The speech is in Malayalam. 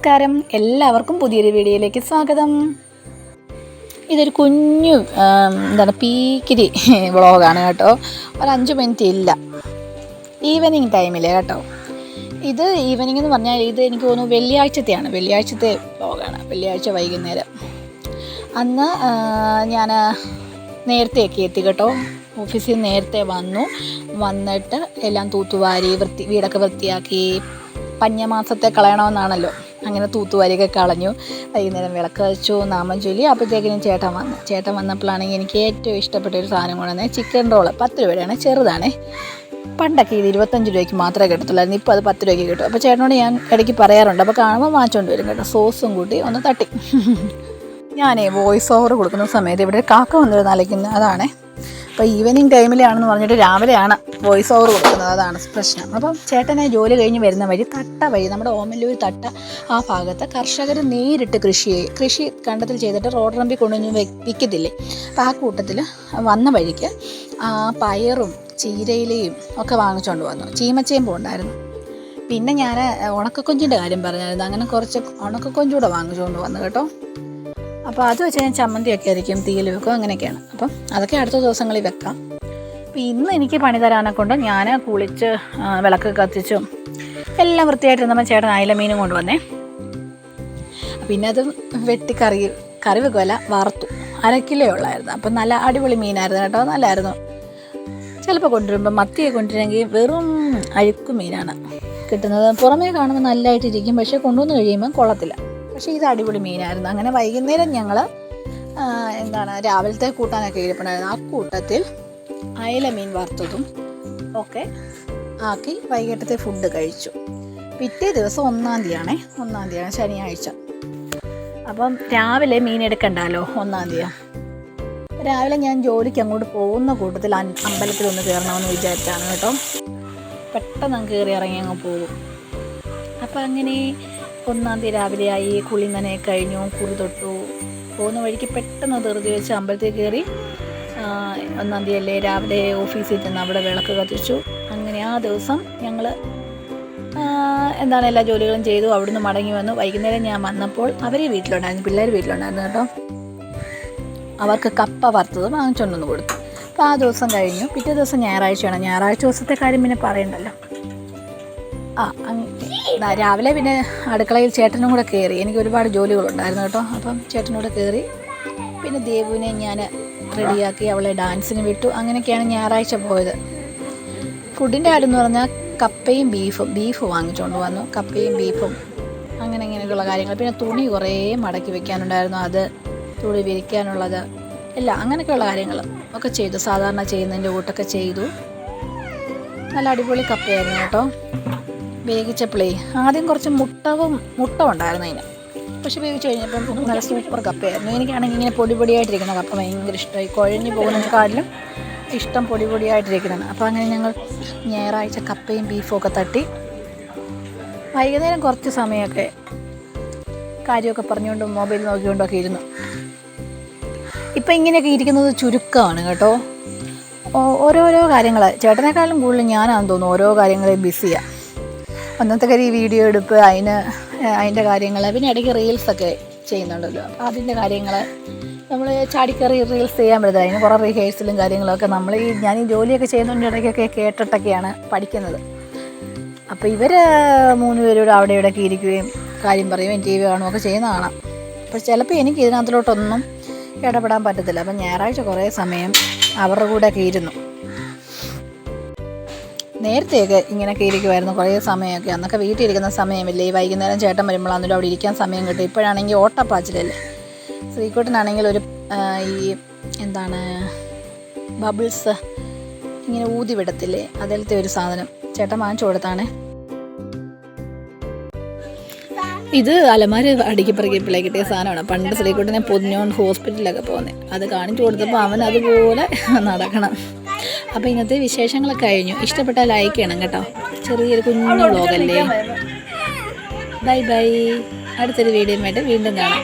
നമസ്കാരം. എല്ലാവർക്കും പുതിയൊരു വീഡിയോയിലേക്ക് സ്വാഗതം. ഇതൊരു കുഞ്ഞു എന്താണ് പീക്കിരി വ്ളോഗാണ് കേട്ടോ. ഒരു അഞ്ച് മിനിറ്റ് ഇല്ല. ഈവനിങ് ടൈമിൽ കേട്ടോ. ഇത് ഈവനിങ് എന്ന് പറഞ്ഞാൽ ഇത് എനിക്ക് തോന്നുന്നു വെള്ളിയാഴ്ചത്തെയാണ്. വെള്ളിയാഴ്ചത്തെ വ്ളോഗാണ്. വെള്ളിയാഴ്ച വൈകുന്നേരം. അന്ന് ഞാൻ നേരത്തെയൊക്കെ എത്തി കേട്ടോ. ഓഫീസിൽ നേരത്തെ വന്നു. വന്നിട്ട് എല്ലാം തൂത്തുവാരി വൃത്തി വീടൊക്കെ വൃത്തിയാക്കി. പഞ്ഞമാസത്തെ കളയണമെന്നാണല്ലോ. അങ്ങനെ തൂത്തുവാരിയൊക്കെ കളഞ്ഞു. വൈകുന്നേരം വിളക്ക് വെച്ചു നാമം ചൊല്ലി. അപ്പോഴത്തേക്കിനും ചേട്ടൻ വന്നു ചേട്ടൻ വന്നപ്പോഴാണെങ്കിൽ എനിക്ക് ഏറ്റവും ഇഷ്ടപ്പെട്ട ഒരു സാധനം കൊണ്ടുവന്നേ ചിക്കൻ റോൾ പത്ത് രൂപയാണ് ചെറുതാണേ. പണ്ടൊക്കെ ഇത് ഇരുപത്തഞ്ച് രൂപയ്ക്ക് മാത്രമേ കിട്ടത്തുള്ളായിരുന്നു. ഇപ്പോൾ അത് പത്ത് രൂപയ്ക്ക് കിട്ടും. അപ്പോൾ ചേട്ടനോട് ഞാൻ ഇടയ്ക്ക് പറയാറുണ്ട്. അപ്പോൾ കാണുമ്പോൾ വാങ്ങിച്ചുകൊണ്ട് വരും കേട്ടോ. സോസും കൂട്ടി ഒന്ന് തട്ടി. ഞാനേ വോയിസ് ഓവർ കൊടുക്കുന്ന സമയത്ത് ഇവിടെ കാക്ക വന്നിരുന്ന് അലയ്ക്കുന്നത് അതാണേ. അപ്പോൾ ഈവനിങ് ടൈമിലാണെന്ന് പറഞ്ഞിട്ട് രാവിലെയാണ് വോയിസ് ഓവർ കൊടുക്കുന്നത്. അതാണ് പ്രശ്നം. അപ്പം ചേട്ടനെ ജോലി കഴിഞ്ഞ് വരുന്ന വഴി തട്ട വഴി നമ്മുടെ ഓമല്ലൂർ തട്ട ആ ഭാഗത്ത് കർഷകർ നേരിട്ട് കൃഷി കൃഷി കണ്ടത്തിൽ ചെയ്തിട്ട് റോഡ് റമ്പിൽ കൊണ്ടുവന്ന് വിൽക്കത്തില്ലേ അപ്പോൾ ആ കൂട്ടത്തിൽ വന്ന വഴിക്ക് ആ പയറും ചീരയിലയും ഒക്കെ വാങ്ങിച്ചുകൊണ്ട് വന്നു. ചീമച്ചേമ്പും ഉണ്ടായിരുന്നു. പിന്നെ ഞാൻ ഉണക്കക്കൊഞ്ചിന്റെ കാര്യം പറഞ്ഞായിരുന്നു. അങ്ങനെ കുറച്ച് ഉണക്കക്കൊഞ്ചൂടെ വാങ്ങിച്ചുകൊണ്ട് വന്നു കേട്ടോ. അപ്പോൾ അത് വെച്ച് ഞാൻ ചമ്മന്തിയൊക്കെ ആയിരിക്കും തീയിൽ വെക്കും അങ്ങനെയൊക്കെയാണ്. അപ്പം അതൊക്കെ അടുത്ത ദിവസങ്ങളിൽ വെക്കാം. അപ്പോൾ ഇന്ന് എനിക്ക് പണി തരാനെ കൊണ്ട് ഞാൻ കുളിച്ച് വിളക്ക് കത്തിച്ചും എല്ലാം വൃത്തിയായിട്ട് നമ്മൾ ചേട്ടൻ അയില മീനും കൊണ്ടുവന്നേ. പിന്നെ അത് വെട്ടി കറി കറി വെക്കുമല്ല വറുത്തു. അരക്കിലേ കിലോ ഉള്ളായിരുന്നു. അപ്പം നല്ല അടിപൊളി മീനായിരുന്നു കേട്ടോ. നല്ലായിരുന്നു. ചിലപ്പോൾ കൊണ്ടുവരുമ്പോൾ മത്തിയെ കൊണ്ടുവരുമെങ്കിൽ വെറും അഴുക്കു മീനാണ്. കിട്ടുന്നത് പുറമേ കാണുമ്പോൾ നല്ലതായിട്ടിരിക്കും പക്ഷേ കൊണ്ടുവന്ന് കഴിയുമ്പോൾ കൊള്ളത്തില്ല. പക്ഷേ ഇത് അടിപൊളി മീനായിരുന്നു. അങ്ങനെ വൈകുന്നേരം ഞങ്ങൾ എന്താണ് രാവിലത്തെ കൂട്ടാനൊക്കെ ഇരിപ്പുണ്ടായിരുന്നു. ആ കൂട്ടത്തിൽ അയല മീൻ വറുത്തതും ഒക്കെ ആക്കി വൈകിട്ടത്തെ ഫുഡ് കഴിച്ചു. പിറ്റേ ദിവസം ഒന്നാം തീയതിയാണേ. ഒന്നാം തീയതിയാണ് ശനിയാഴ്ച. അപ്പം രാവിലെ മീൻ എടുക്കണ്ടല്ലോ ഒന്നാം തീയതി. രാവിലെ ഞാൻ ജോലിക്ക് അങ്ങോട്ട് പോകുന്ന കൂട്ടത്തിൽ അമ്പലത്തിൽ ഒന്ന് കയറണമെന്ന് വിചാരിച്ചാണ് കേട്ടോ. പെട്ടെന്ന് കയറി ഇറങ്ങി അങ്ങ് പോകും. അപ്പം അങ്ങനെ ഒന്നാം തീയതി രാവിലെയായി കുളി നനെ കഴിഞ്ഞു കുളി തൊട്ടു. പോകുന്ന വഴിക്ക് പെട്ടെന്ന് ധൃതി വെച്ച് അമ്പലത്തിൽ കയറി ഒന്നാം തീയതി അല്ലേ രാവിലെ ഓഫീസിൽ ചെന്ന് അവിടെ വിളക്ക് കത്തിച്ചു. അങ്ങനെ ആ ദിവസം ഞങ്ങൾ എന്താണ് എല്ലാ ജോലികളും ചെയ്തു. അവിടുന്ന് മടങ്ങി വന്നു. വൈകുന്നേരം ഞാൻ വന്നപ്പോൾ അവർ വീട്ടിലുണ്ടായിരുന്നു പിള്ളേർ വീട്ടിലുണ്ടായിരുന്നു കേട്ടോ. അവർക്ക് കപ്പ വറുത്തത് വാങ്ങിച്ചുകൊണ്ടൊന്ന് കൊടുത്തു. അപ്പോൾ ആ ദിവസം കഴിഞ്ഞു. പിറ്റേ ദിവസം ഞായറാഴ്ചയാണ്. ഞായറാഴ്ച ദിവസത്തെ കാര്യം പിന്നെ പറയണ്ടല്ലോ. ആ രാവിലെ പിന്നെ അടുക്കളയിൽ ചേട്ടനും കൂടെ കയറി എനിക്ക് ഒരുപാട് ജോലികളുണ്ടായിരുന്നു കേട്ടോ. അപ്പം ചേട്ടനോട് കയറി പിന്നെ ദേവുവിനെ ഞാൻ റെഡിയാക്കി അവളെ ഡാൻസിന് വിട്ടു. അങ്ങനെയൊക്കെയാണ് ഞായറാഴ്ച പോയത്. ഫുഡിന്റെ കാര്യം എന്ന് പറഞ്ഞാൽ കപ്പയും ബീഫും ബീഫ് വാങ്ങിച്ചുകൊണ്ട് വന്നു. കപ്പയും ബീഫും അങ്ങനെ ഇങ്ങനെയൊക്കെയുള്ള കാര്യങ്ങൾ. പിന്നെ തുണി കുറേ മടക്കി വെക്കാനുണ്ടായിരുന്നു. അത് തുണി വിരിക്കാനുള്ളത് എല്ലാം അങ്ങനെയൊക്കെയുള്ള കാര്യങ്ങൾ ഒക്കെ ചെയ്തു. സാധാരണ ചെയ്യുന്നതിന്റെ കൂട്ടൊക്കെ ചെയ്തു. നല്ല അടിപൊളി കപ്പയായിരുന്നു കേട്ടോ. വേവിച്ചപ്പോഴേ ആദ്യം കുറച്ച് മുട്ടവും മുട്ട ഉണ്ടായിരുന്നു അതിന്. പക്ഷെ വേവിച്ച് കഴിഞ്ഞപ്പം നല്ല സൂപ്പർ കപ്പയായിരുന്നു എനിക്കാണെങ്കിൽ ഇങ്ങനെ പൊടി പൊടിയായിട്ടിരിക്കുന്ന കപ്പ ഭയങ്കര ഇഷ്ടമായി. കുഴഞ്ഞു പോകുന്നതിനെക്കാട്ടിലും ഇഷ്ടം പൊടി പൊടിയായിട്ടിരിക്കുന്നതാണ് അപ്പോൾ അങ്ങനെ ഞങ്ങൾ ഞായറാഴ്ച കപ്പയും ബീഫും ഒക്കെ തട്ടി വൈകുന്നേരം കുറച്ച് സമയമൊക്കെ കാര്യമൊക്കെ പറഞ്ഞുകൊണ്ടും മൊബൈൽ നോക്കിക്കൊണ്ടൊക്കെ ഇരുന്നു. ഇപ്പം ഇങ്ങനെയൊക്കെ ഇരിക്കുന്നത് ചുരുക്കമാണ് കേട്ടോ. ഓരോരോ കാര്യങ്ങൾ ചേട്ടനേക്കാളും കൂടുതൽ ഞാനാണെന്ന് തോന്നുന്നു ഓരോ കാര്യങ്ങളെയും ബിസിയാണ് ഒന്നത്തെ കാര്യം ഈ വീഡിയോ എടുപ്പ് അതിന് അതിന്റെ കാര്യങ്ങൾ പിന്നെ ഇടയ്ക്ക് റീൽസൊക്കെ ചെയ്യുന്നുണ്ടല്ലോ അപ്പോൾ അതിന്റെ കാര്യങ്ങൾ നമ്മൾ ചാടിക്കറി റീൽസ് ചെയ്യാൻ പറ്റുന്നത്. അതിന് കുറേ റിഹേഴ്സലും കാര്യങ്ങളൊക്കെ നമ്മൾ ഈ ഞാൻ ഈ ജോലിയൊക്കെ ചെയ്യുന്നതിന്റെ ഇടയ്ക്കൊക്കെ കേട്ടിട്ടൊക്കെയാണ് പഠിക്കുന്നത്. അപ്പോൾ ഇവർ മൂന്ന് പേരോട് അവിടെ ഇവിടെയൊക്കെ ഇരിക്കുകയും കാര്യം പറയുകയും ടി വി കാണുകയൊക്കെ ചെയ്യുന്ന കാണാം. അപ്പോൾ ചിലപ്പോൾ എനിക്ക് ഇതിനകത്തിലോട്ടൊന്നും ഇടപെടാൻ പറ്റത്തില്ല. അപ്പം ഞായറാഴ്ച കുറേ സമയം അവരുടെ കൂടെയൊക്കെ ഇരുന്നു. നേരത്തെയൊക്കെ ഇങ്ങനെയൊക്കെ ഇരിക്കുമായിരുന്നു കുറേ സമയമൊക്കെ അന്നൊക്കെ വീട്ടിലിരിക്കുന്ന സമയമില്ലേ? ഈ വൈകുന്നേരം ചേട്ടൻ വരുമ്പോഴാണെങ്കിലും അവിടെ ഇരിക്കാൻ സമയം കിട്ടും. ഇപ്പോഴാണെങ്കിൽ ഓട്ടപ്പാച്ചിലല്ലേ? ശ്രീക്കോട്ടനാണെങ്കിൽ ഒരു ഈ എന്താണ് ബബിൾസ് ഇങ്ങനെ ഊതി വിടത്തില്ലേ? അതിലത്തെ ഒരു സാധനം. ചേട്ടൻ വാങ്ങിച്ചു കൊടുത്താണ്. ഇത് അലമാര അടുക്കി പറക്കിയപ്പോഴേ കിട്ടിയ സാധനമാണ്. പണ്ട് ശ്രീക്കോട്ടനെ പൊതിഞ്ഞോൺ ഹോസ്പിറ്റലിലൊക്കെ പോകുന്നത് അത് കാണിച്ചു കൊടുത്തപ്പോൾ അവൻ അതുപോലെ നടക്കണം. അപ്പോൾ ഇന്നത്തെ വിശേഷങ്ങളൊക്കെ കഴിഞ്ഞു. ഇഷ്ടപ്പെട്ടാൽ ലൈക്ക് ചെയ്യണം കേട്ടോ. ചെറിയൊരു കുഞ്ഞു വ്ലോഗല്ലേ ബൈ ബൈ അടുത്തൊരു വീഡിയോ വീണ്ടും കാണാം.